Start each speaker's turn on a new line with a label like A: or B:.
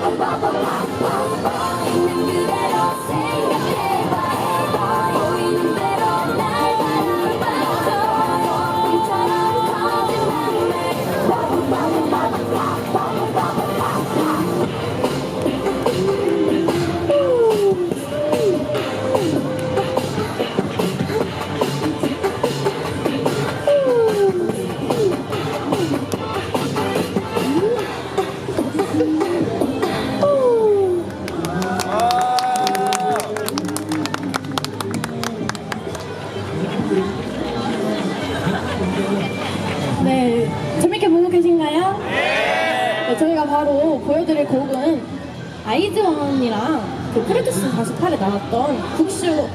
A: Bye-bye. 네, 재밌게 보고 계신가요? 네. 저희가 바로 보여드릴 곡은 아이즈원이랑 그 프로듀스 48에 나왔던 국쇼